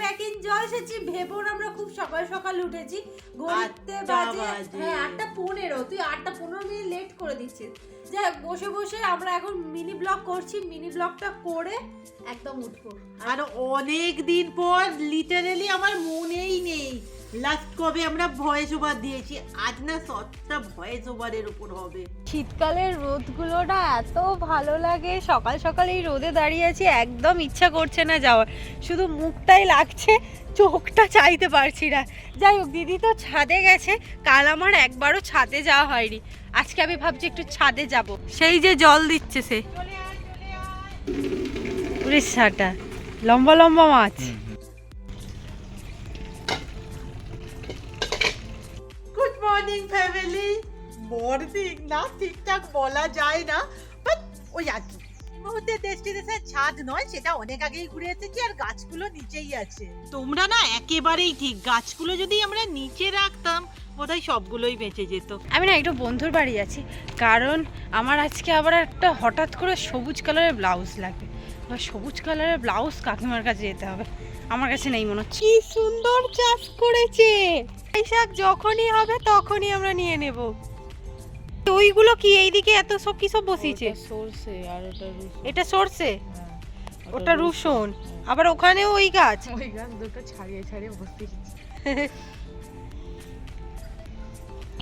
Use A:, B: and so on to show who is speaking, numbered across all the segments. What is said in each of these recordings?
A: ম্যাকিন জয় এসেছি ভেবো আমরা খুব সকাল সকাল উঠেছি। ঘড়িতে বাজে
B: বাজে।
A: হ্যাঁ আটটা পনেরো। তুই আটটা পনেরো মিনিট লেট করে দিচ্ছিস। যাই বসে বসে আমরা এখন মিনি ব্লগ করছি। মিনি ব্লগটা করে একদম উঠবো।
B: আর অনেক দিন পর লিটারালি আমার মনেই নেই। লাস্ট কবে আমরা ভয়েস ওভার দিয়েছি আজ না সবটা ভয়েস ওভারের উপর হবে।
A: শীতকালের রোদগুলো না এত ভালো লাগে সকাল সকাল এই রোদে দাঁড়িয়ে আছি একদম ইচ্ছা করছে না যাওয়ার। শুধু মুখটাই লাগছে চোখটা চাইতে পারছি না। যাই হোক দিদি তো ছাদে গেছে কাল আমার একবারও ছাদে যাওয়া হয়নি। আজকে আমি ভাবছি একটু ছাদে যাব। সেই যে জল দিচ্ছে সে। উড়িষ্যাটা লম্বা লম্বা মাছ।
B: মর্নিং ফ্যামিলি মর্নিং না ঠিকঠাক বলা যায় না বাট ওই আর কি। মুহূর্তে ডেস্টিনেশন ছাদ নয় সেটা অনেক আগেই ঘুরে এসেছি আর গাছগুলো নিচেই আছে। তোমরা না একেবারেই ঠিক গাছগুলো যদি আমরা নিচে রাখতাম বোধহয় সবগুলোই বেঁচে যেত।
A: আমি না একটু বন্ধুর বাড়ি আছি কারণ আমার আজকে আবার একটা হঠাৎ করে সবুজ কালারের ব্লাউজ লাগবে এবার সবুজ কালারের ব্লাউজ কাকিমার কাছে যেতে হবে। আমার কাছে নেই মনে হচ্ছে। কি সুন্দর চাষ করেছে! এই শাক যখনই হবে তখনই আমরা নিয়ে নেব। ওইগুলো কি এইদিকে এত সব কি সব বসিয়েছে?
C: সরষে আর ওটা রসুন।
A: এটা সরষে?
C: হ্যাঁ,
A: ওটা রসুন। আবার ওখানেও ওই গাছ?
C: ওই গাছ দুটো ছাড়িয়ে ছাড়িয়ে বসিয়েছি।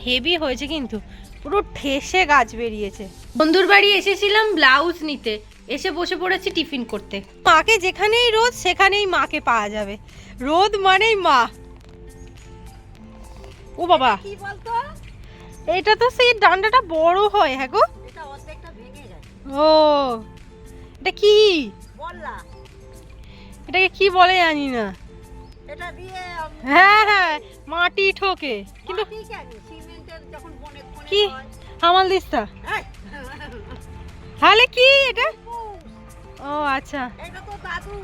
A: হেভি হয়েছে কিন্তু। পুরো ঠেসে গাছ বেরিয়েছে। বন্ধুর বাড়ি এসেছিলাম ব্লাউজ নিতে। এসে বসে পড়েছি টিফিন করতে। মাকে যেখানেই রোদ সেখানেই মাকে পাওয়া যাবে। রোদ মানেই মা। ও বাবা।
B: কি বলতো?
A: এটা তো সেই ডান্ডাটা বড় হয় হ্যাঁ গো।
B: এটা অর্ধেকটা ভেঙে গেছে
A: ও এটা কি?
B: বললা।
A: এটাকে কি বলে জানি না।
B: এটা দিয়ে
A: হ্যাঁ হ্যাঁ মাটি ঠোকে। কিন্তু
B: সিমেন্টের যখন বনে
A: কি? হামাল দিস্তা। তাহলে কি এটা? ও আচ্ছা।
B: এটা তো দাদু।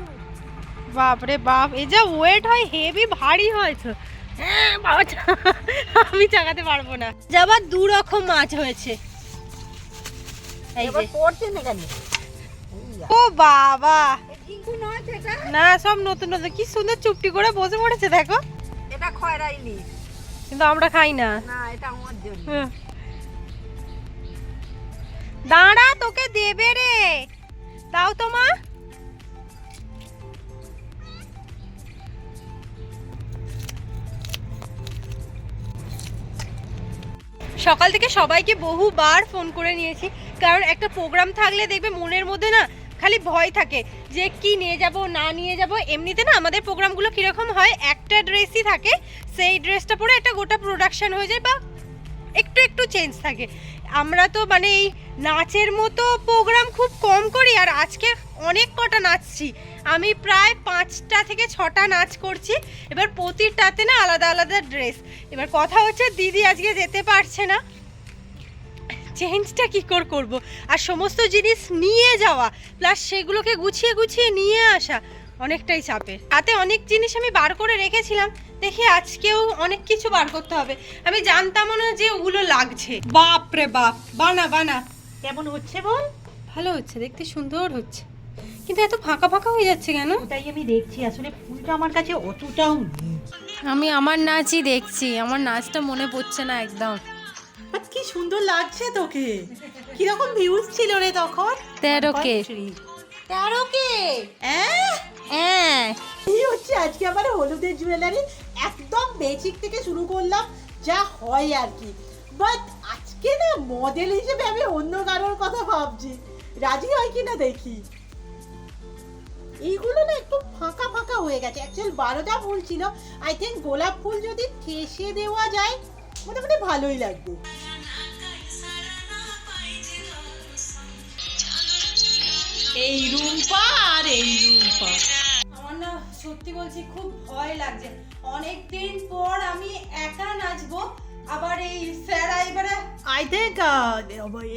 A: বাপ রে বাপ এ যা ওয়েট হয় হেভি ভারী হয় তো। বাবা চা- আমি চাগাতে পারব না। যাবার দু রকম মাছ হয়েছে। এই যে। ও বাবা। না সব নতুন নতুন। কি সুন্দর চুপটি করে বসে পড়েছে দেখো।
B: এটা খয়রা ইলিশ
A: কিন্তু আমরা খাই না।
B: না এটা আমার জন্য।
A: দাঁড়া তোকে দেবে রে। দাও তো মা। সকাল থেকে সবাইকে বহুবার ফোন করে নিয়েছি। কারণ একটা প্রোগ্রাম থাকলে দেখবে মনের মধ্যে না খালি ভয় থাকে যে কি নিয়ে যাব, না নিয়ে যাব। এমনিতে না আমাদের প্রোগ্রামগুলো কীরকম হয়, একটা ড্রেসই থাকে, সেই ড্রেসটা পরে একটা গোটা প্রোডাকশান হয়ে যায় বা একটু একটু চেঞ্জ থাকে। আমরা তো মানে এই নাচের মতো প্রোগ্রাম খুব কম করি আর আজকে অনেক কটা নাচছি। আমি প্রায় পাঁচটা থেকে ছটা নাচ করছি। এবার প্রতিটাতে না আলাদা আলাদা ড্রেস এবার কথা হচ্ছে দিদি আজকে যেতে পারছে না। চেঞ্জটা কী করে করব? আর সমস্ত জিনিস নিয়ে যাওয়া প্লাস সেগুলোকে গুছিয়ে গুছিয়ে নিয়ে আসা, অনেকটাই চাপের। তাতে অনেক জিনিস আমি বার করে রেখেছিলাম। দেখি আজকেও অনেক কিছু বার করতে হবে। আমি জানতামও না যে ওগুলো লাগছে। বাপ রে বাপ বানা বানা।
B: কেমন হচ্ছে বল?
A: ভালো হচ্ছে দেখতে সুন্দর হচ্ছে। কিন্তু এত ফাঁকা ফাঁকা হয়ে যাচ্ছে কেন?
B: তাই আমি দেখছি আসলে ফুলটা আমার কাছে অতটাও নেই।
A: আমি আমার নাচই দেখছি আমার নাচটা মনে পড়ছে না একদম।
B: কি সুন্দর লাগছে তোকে। কীরকম ভিউজ ছিল রে তখন?
A: তেরো কে। তেরো কে?
B: অ্যাঁ?
A: হ্যাঁ
B: এই হচ্ছে আজকে আমার হলুদের জুয়েলারি একদম বেসিক থেকে শুরু করলাম, যা হয় আর কি। বাট আজকে না মডেল হিসেবে আমি অন্য কারোর কথা ভাবছি। রাজি হয় কি না দেখি। এইগুলো না একটু ফাঁকা ফাঁকা হয়ে গেছে। অ্যাকচুয়াল বারোটা ফুল ছিল। আই থিঙ্ক গোলাপ ফুল যদি ঠেসে দেওয়া যায়, মোটামুটি ভালোই লাগবে। এই রুম্পা আর এই রুম্পা।
A: সত্যি বলছি খুব ভয় লাগছে। অনেক দিন পর আমি একা নাচবো আবার এই স্যারা এবারে
B: আই থিঙ্ক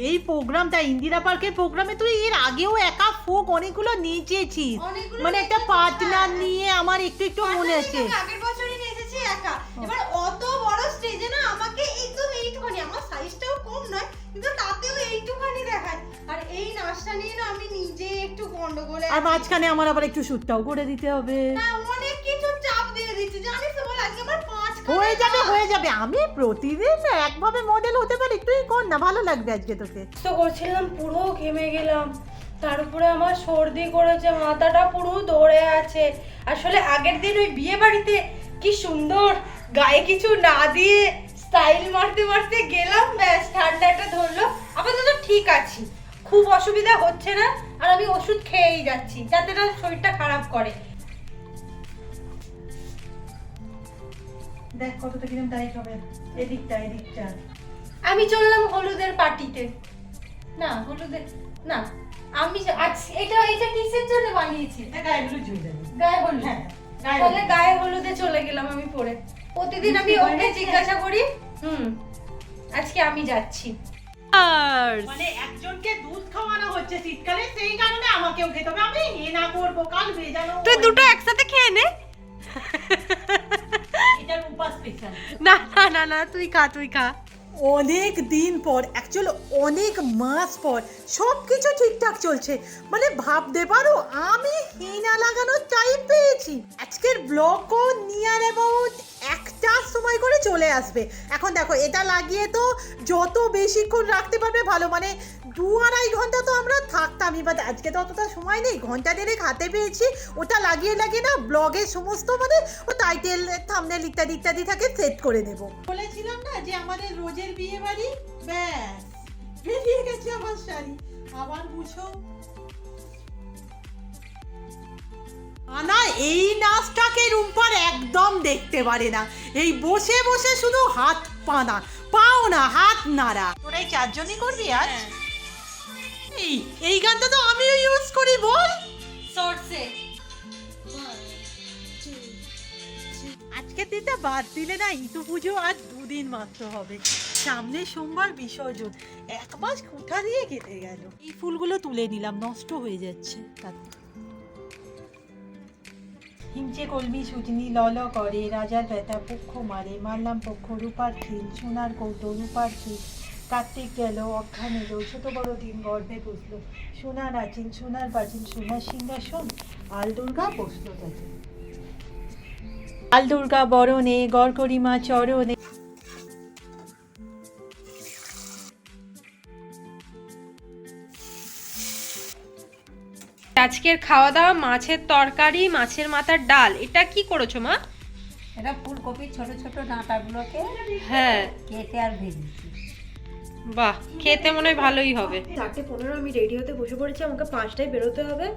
B: এই প্রোগ্রামটা ইন্দিরা পার্কের প্রোগ্রামে তুই এর আগেও একা ফোক অনেকগুলো নিচেছিস। মানে একটা পার্টনার। নিয়ে আমার একটু একটু মনে আছে।
A: আগের বছরই নেচেছি একা। এবার অত বড় স্টেজে না আমাকে একদম এইটুখানি আমার সাইজটাও কম নয় কিন্তু তাতেও এইটুখানি দেখায়। আর এই নাচটা নিয়ে না আমি নিজে একটু গন্ডগোলে
B: আর মাঝখানে আমার আবার একটু করে দিতে হবে।
A: না অনেক কিছু
B: হয়ে যাবে হয়ে যাবে। আমি প্রতিদিন একভাবে মডেল হতে পারি তুই কর না ভালো লাগবে আজকে তোকে।
A: তো করছিলাম পুরো ঘেমে গেলাম। তার উপরে আমার সর্দি করেছে মাথাটা পুরো ধরে আছে। আসলে আগের দিন ওই বিয়ে বাড়িতে কি সুন্দর গায়ে কিছু না দিয়ে স্টাইল মারতে মারতে গেলাম ব্যাস ঠান্ডাটা ধরলো আপাতত ঠিক আছি খুব অসুবিধা হচ্ছে না আর আমি ওষুধ খেয়েই যাচ্ছি যাতে না শরীরটা খারাপ করে।
B: দেখ কতটা কিরম হবে এদিকটা এদিকটা।
A: আমি চললাম হলুদের পার্টিতে না হলুদের না আমি আজ এটা এটা কিসের জন্য বানিয়েছি?
B: গায়েগুলো জুড়ে দেবে
A: গায়ে হলুদ?
B: হ্যাঁ গায়ে
A: তাহলে গায়ে হলুদে চলে গেলাম আমি পরে প্রতিদিন আমি ওকে জিজ্ঞাসা করি হুম আজকে আমি যাচ্ছি।
B: মানে একজনকে দুধ খাওয়ানো হচ্ছে শীতকালে সেই কারণে আমাকেও খেতে হবে। আমি হে না করব কাল ভেজানো
A: তুই দুটো একসাথে খেয়ে নে।
B: স্পেশাল
A: না না না না তুই খা তুই খা।
B: অনেক দিন পর অ্যাকচুয়াল অনেক মাস পর সব কিছু ঠিকঠাক চলছে। মানে ভাবতে পারো আমি হিনা লাগানোর টাইম পেয়েছি। আজকের ব্লগও নিয়ার অ্যাবাউট একটার সময় করে চলে আসবে। এখন দেখো, এটা লাগিয়ে তো যত বেশিক্ষণ রাখতে পারবে ভালো মানে দু আড়াই ঘণ্টা তো আমরা থাকতামই বাট আজকে তো অতটা সময় নেই, ঘণ্টা দেড়েক হাতে পেয়েছি, ওটা লাগিয়ে লাগিয়ে না ব্লগের সমস্ত মানে ও টাইটেল থামনেল ইত্যাদি ইত্যাদি থাকে সেট করে দেবো বলেছিলাম না যে আমাদের রোজের বিয়ে বাড়ি ব্যাস, বেরিয়ে গেছে আমার শাড়ি। আবার বুঝো আনা এই নাচটাকে রুম্পার একদম দেখতে পারে না। এই বসে বসে শুধু হাত পানা পাও না হাত নাড়া। তোরা এই চারজনই করবি আজ? এই এই গানটা তো আমিও ইউজ করি বল।
A: সরষে
B: আজকের দিনটা বাদ দিলে না ইতু পুজো আর দুদিন মাত্র হবে। সামনে সোমবার বিসর্জন। এক মাস কোথা দিয়ে কেটে গেল। এই ফুলগুলো তুলে নিলাম নষ্ট হয়ে যাচ্ছে। তাতে হিমচে কলমি সুজনি লল করে, রাজার ব্যথা পক্ষ মারে, মারলাম পক্ষ রূপার খিল, সোনার কৌত রূপার খিল। কার্তিক গেল অক্ষান এলো ছোট বড় দিন গর্বে বসল। সোনার আচিন, সোনার বাচিন সোনার সিংহাসন, আল দুর্গা বসল আল দুর্গা বরণে গড়করিমা চরণে।
A: আজকের খাওয়া দাওয়া মাছের তরকারি মাছের মাথার ডাল এটা কি করেছ মা?
D: এটা ফুলকপির ছোট ছোট ডাঁটাগুলোকে
A: হ্যাঁ।
D: কেটে আর ভেজেছি
A: বাহ খেতে মনে হয় ভালোই হবে। চারটে পনেরো আমি রেডি হতে বসে পড়েছি আমাকে পাঁচটায় বেরোতে হবে।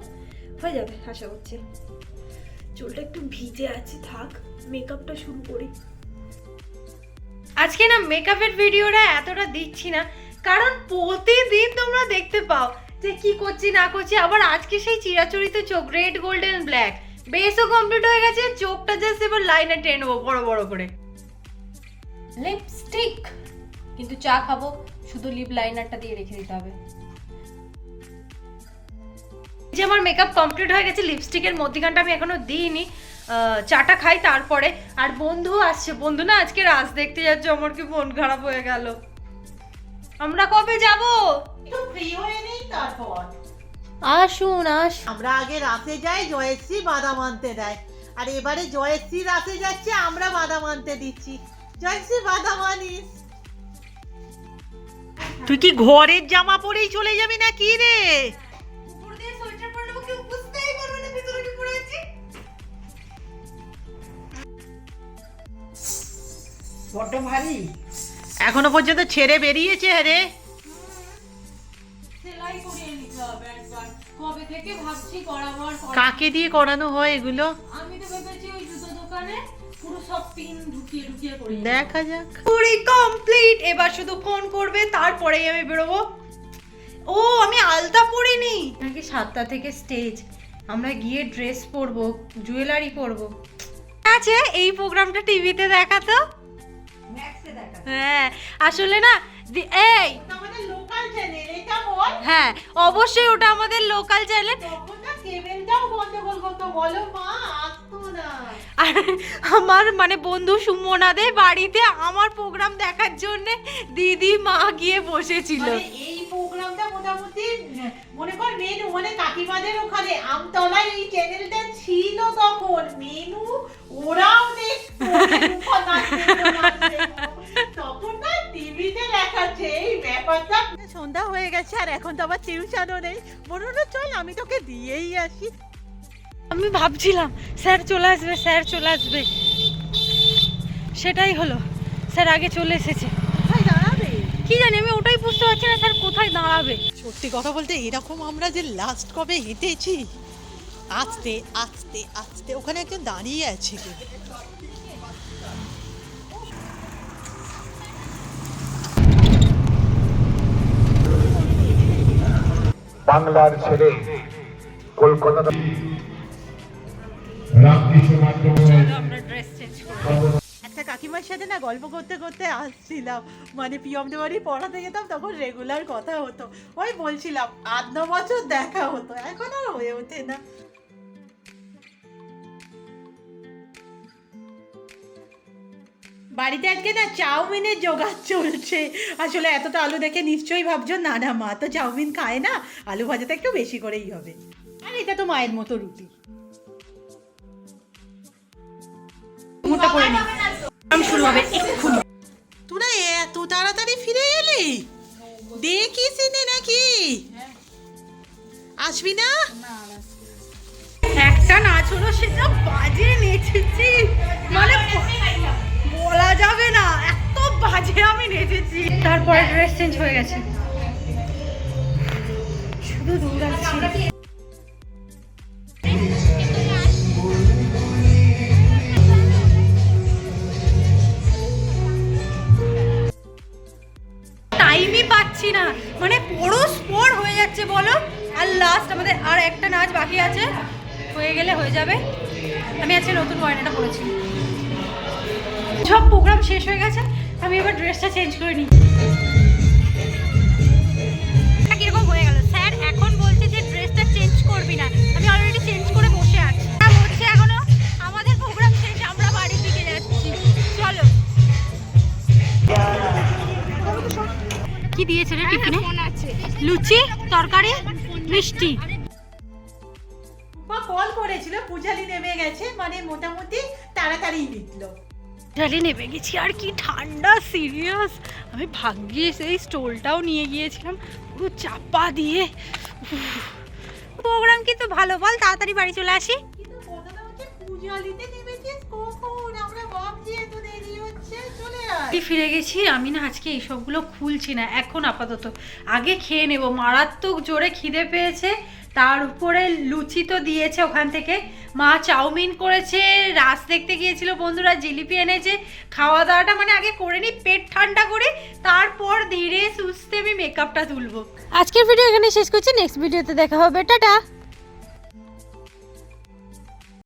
A: হয়ে যাবে আশা করছি। চুলটা একটু ভিজে আছে থাক মেকআপটা শুরু করি। আজকে না মেকআপের ভিডিওটা এতটা দিচ্ছি না কারণ প্রতিদিন তোমরা দেখতে পাও যে কি করছি না করছি আবার আজকে সেই চিরাচরিত চোখ রেড গোল্ডেন ব্ল্যাক বেসও কমপ্লিট হয়ে গেছে চোখটা জাস্ট এবার লাইনে টেনবো বড় বড় করে। লিপস্টিক কিন্তু চা খাব শুধু লিপ লাইনারটা দিয়ে রেখে দিতে হবে। যে আমার মেকআপ কমপ্লিট হয়ে গেছে লিপস্টিকের মধ্যিখানটা আমি এখনও দিইনি। চাটা খাই তারপরে। আর বন্ধু আসছে বন্ধু না আজকে রাজ দেখতে যাচ্ছে আমার কি মন খারাপ হয়ে গেল। আমরা কবে যাব?
B: একটু ফ্রি হয়ে নেই তারপর।
A: আসুন আস
B: আমরা আগে রাতে যাই জয়শ্রী বাদাম আনতে দেয়। আর এবারে জয়শ্রী রাতে যাচ্ছে আমরা বাদাম আনতে দিচ্ছি। জয়শ্রী বাদাম আনিস। তুই কি ঘরের জামা পরেই চলে যাবি না কি রে
D: বড্ড ভারী।
B: এখনও পর্যন্ত ছেড়ে বেরিয়েছে রে।
A: থেকে ভাবছি করাবো
B: কাকে দিয়ে করানো হয় এগুলো?
A: আমি তো ভেবেছি ওই জুতো দোকানে পুরো সব পিন ঢুকিয়ে ঢুকিয়ে করি
B: দেখা যাক।
A: পুরি কমপ্লিট এবার শুধু ফোন করবে তারপরেই আমি বেরোবো। ও আমি আলতা পরিনি। নাকি সাতটা থেকে স্টেজ আমরা গিয়ে ড্রেস পরবো জুয়েলারি পরবো। আছে এই প্রোগ্রামটা টিভিতে দেখাতো হ্যাঁ আসলে না এই! হ্যাঁ অবশ্যই ওটা আমাদের লোকাল চ্যানেল আর আমার মানে বন্ধু সুমনাদের বাড়িতে আমার প্রোগ্রাম দেখার জন্য দিদি মা গিয়ে বসেছিল।
B: মানে এই প্রোগ্রামটা মোটামুটি মনে কর মেনু কাকিমাদের ওখানে আমতলায় এই চ্যানেলটা ছিল তখন। মেনু ওরাও দেখতো। তখন দেখাচ্ছে এই ব্যাপারটা। সন্ধ্যা হয়ে গেছে আর এখন তো আবার টিউশনও নেই। বলুন চল আমি তোকে দিয়েই আসি।
A: আমি ভাবছিলাম স্যার চলে আসবে স্যার চলে আসবে। সেটাই হলো। স্যার আগে চলে এসেছে।
B: কোথায় দাঁড়াবে?
A: কি জানি আমি ওটাই বুঝতে পারছি না স্যার কোথায় দাঁড়াবে?
B: সত্যি কথা বলতে এরকম আমরা যে লাস্ট কবে হেঁটেছি আস্তে আস্তে আস্তে ওখানে একজন দাঁড়িয়ে আছে।
E: বাংলার ছেলে, কলকাতা
B: একটা কাকিমার সাথে না গল্প করতে করতে আসছিলাম। মানে পিয়ম পড়াতে যেতাম, তখন রেগুলার কথা হতো। বলছিলাম, আধ ন বছর দেখা হতো, এখন আর হয়ে ওঠে না। বাড়িতে আজকে না চাউমিনের জোগাড় চলছে। আসলে এতটা আলু দেখে নিশ্চয়ই ভাবছ না না মা তো চাউমিন খায় না আলু ভাজাটা একটু বেশি করেই হবে। আর এটা তো মায়ের মতো রুটি।
A: মোটা করে নি। শুরু হবে এক্ষুনি।
B: তোরা এত তাড়াতাড়ি ফিরে এলি? দেখিস নাকি? আসবি না?
A: একটা নাচ হলো সেটা বাজে নেচেছি মানে বলা যাবে না, এত বাজে আমি নেচেছি। তারপরে ড্রেস চেঞ্জ হয়ে গেছে। শুধু দৌড়াচ্ছি। টাইমই পাচ্ছি না। মানে পরস্পর হয়ে যাচ্ছে, বলো। আর লাস্ট আমাদের আর একটা নাচ বাকি আছে। হয়ে গেলে হয়ে যাবে। আমি আজকে নতুন গয়নাটা পরেছি। সব প্রোগ্রাম শেষ হয়ে গেছে আমি এবার ড্রেসটা চেঞ্জ করে নিই কীরকম হয়ে গেল। স্যার এখন বলছে যে ড্রেসটা চেঞ্জ করবি না। আমি অলরেডি চেঞ্জ করে বসে আছি। হচ্ছে এখনও আমাদের প্রোগ্রাম শেষ আমরা বাড়ির দিকে যাচ্ছি। চলো। কি দিয়েছে রে টিফিনে? লুচি তরকারি মিষ্টি।
B: বা কল করেছিল পূজালি নেমে গেছে মানে মোটামুটি তাড়াতাড়ি মিটলো
A: ডালে নেমে গেছি। আর কি ঠান্ডা সিরিয়াস আমি ভাগ্যে সেই স্টোলটাও নিয়ে গিয়েছিলাম। পুরো চাপা দিয়ে। প্রোগ্রাম কিন্তু ভালো? বল তাড়াতাড়ি বাড়ি চলে আসি। ফিরে গেছি। আমি না আজকে এইসবগুলো খুলছি না এখন আপাতত। আগে খেয়ে নেব। মারাত্মক জোরে খিদে পেয়েছে। তার উপরে লুচি তো দিয়েছে ওখান থেকে। মা চাউমিন করেছে, রাস দেখতে গিয়েছিল বন্ধুরা, জিলিপি এনেছে। খাওয়া দাওয়াটা মানে আগে করে নিই পেট ঠান্ডা করে তারপর ধীরে সুস্থে আমি মেকআপটা তুলবো। আজকের ভিডিও এখানে শেষ করছি নেক্সট ভিডিওতে দেখা হবে, টাটা!